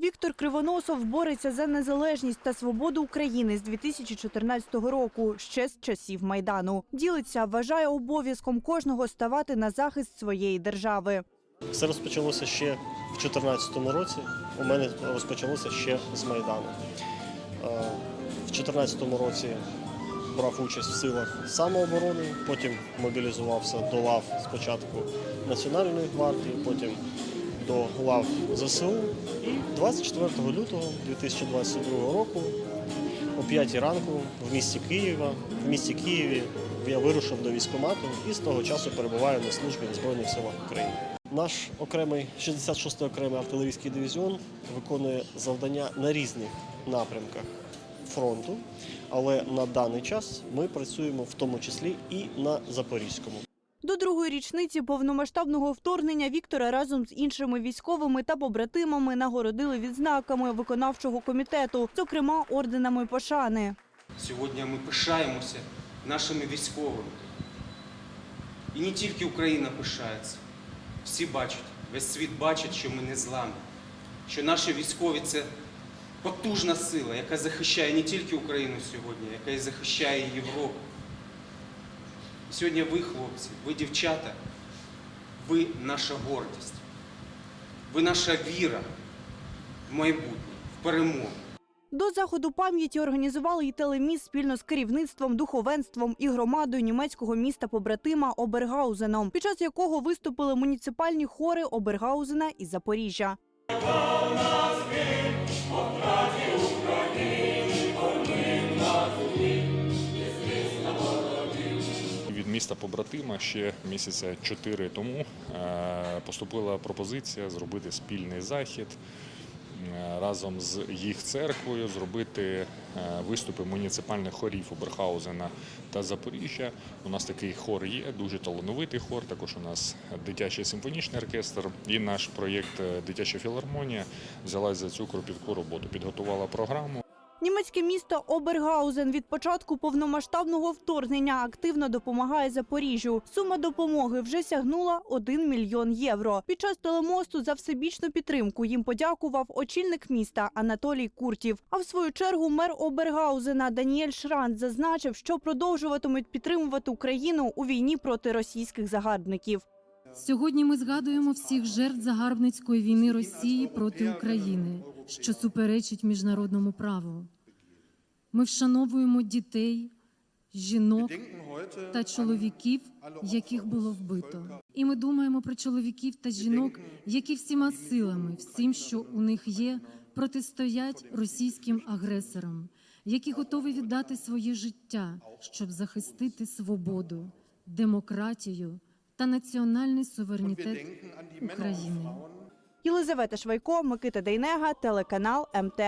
Віктор Кривоносов бореться за незалежність та свободу України з 2014 року, ще з часів майдану. Ділиться, вважає обов'язком кожного ставати на захист своєї держави. Все розпочалося ще в 2014 році. У мене розпочалося ще з Майдану. Е, В 2014 році брав участь в силах самооборони, потім мобілізувався до лав спочатку Національної гвардії, потім до лав ЗСУ. І 24 лютого 2022 року о 5 ранку в місті Києва, в місті Києві я вирушив до військкомату і з того часу перебуваю на службі в Збройних силах України. Наш окремий 66-й окремий артилерійський дивізіон виконує завдання на різних напрямках фронту, але на даний час ми працюємо в тому числі і на Запорізькому. Другої річниці повномасштабного вторгнення Віктора разом з іншими військовими та побратимами нагородили відзнаками виконавчого комітету, зокрема орденами пошани. Сьогодні ми пишаємося нашими військовими. І не тільки Україна пишається. Всі бачать, весь світ бачить, що ми не зламні, що наші військові це потужна сила, яка захищає не тільки Україну сьогодні, яка і захищає Європу. Сьогодні ви, хлопці, ви дівчата, ви наша гордість, ви наша віра в майбутнє, в перемогу. До заходу пам'яті організували і телеміст спільно з керівництвом, духовенством і громадою німецького міста побратима Обергаузеном, під час якого виступили муніципальні хори Обергаузена і Запоріжжя. Міста побратима ще місяця чотири тому е, поступила пропозиція зробити спільний захід е, разом з їх церквою, зробити е, виступи муніципальних хорів Оберхаузена та Запоріжжя. У нас такий хор є, дуже талановитий хор. Також у нас дитячий симфонічний оркестр і наш проєкт Дитяча філармонія взялась за цю кропітку роботу, підготувала програму. Німецьке місто Обергаузен від початку повномасштабного вторгнення активно допомагає Запоріжжю. Сума допомоги вже сягнула 1 мільйон євро. Під час телемосту за всебічну підтримку їм подякував очільник міста Анатолій Куртів. А в свою чергу мер Обергаузена Даніель Шрант зазначив, що продовжуватимуть підтримувати Україну у війні проти російських загарбників. Сьогодні ми згадуємо всіх жертв загарбницької війни Росії проти України, що суперечить міжнародному праву. Ми вшановуємо дітей, жінок та чоловіків, яких було вбито. І ми думаємо про чоловіків та жінок, які всіма силами, всім, що у них є, протистоять російським агресорам, які готові віддати своє життя, щоб захистити свободу, демократію та національний суверенітет України. Єлизавета Швайко, Микита Дейнега, телеканал МТ.